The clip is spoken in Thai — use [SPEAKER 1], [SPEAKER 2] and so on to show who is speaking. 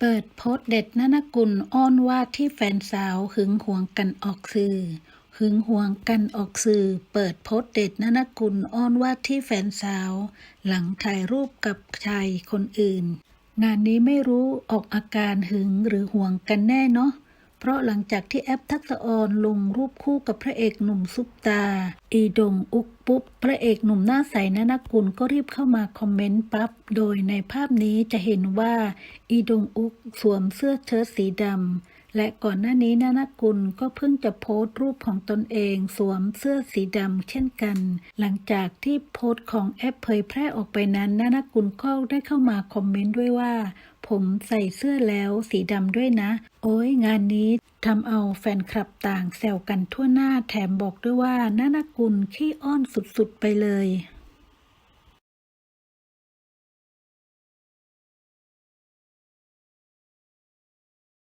[SPEAKER 1] เปิดโพสเด็ดนนกุลอ้อนว่าที่แฟนสาวหึงหวงกันออกสื่อหึงหวงกันออกสื่อ เปิดโพสเด็ดนนกุลอ้อนว่าที่แฟนสาว หลังถ่ายรูปกับชายคนอื่น งานนี้ไม่รู้ออกอาการหึงหรือห่วงกันแน่เนาะ เพราะหลังจากที่แอปทักษะออนลงรูปคู่กับพระเอกหนุ่มซุปตา อีดงอุกปุ๊บ พระเอกหนุ่มหน้าใสนนกุลก็รีบเข้ามาคอมเมนต์ปั๊บ โดยในภาพนี้จะเห็นว่า อีดงอุกสวมเสื้อเชิ้ตสีดำ และก่อนหน้านี้นานกุลก็เพิ่งจะโพสต์รูปของตนเองสวมเสื้อสีดำเช่นกัน หลังจากที่โพสต์ของแอปเผยแพร่ออกไปนั้นนานกุลก็ได้เข้ามาคอมเมนต์ด้วยว่า ผมใส่เสื้อแล้วสีดำด้วยนะ โอ้ยงานนี้ทำเอาแฟนคลับต่างแซวกันทั่วหน้าแถมบอกด้วยว่านานกุลขี้อ้อนสุดๆไปเลย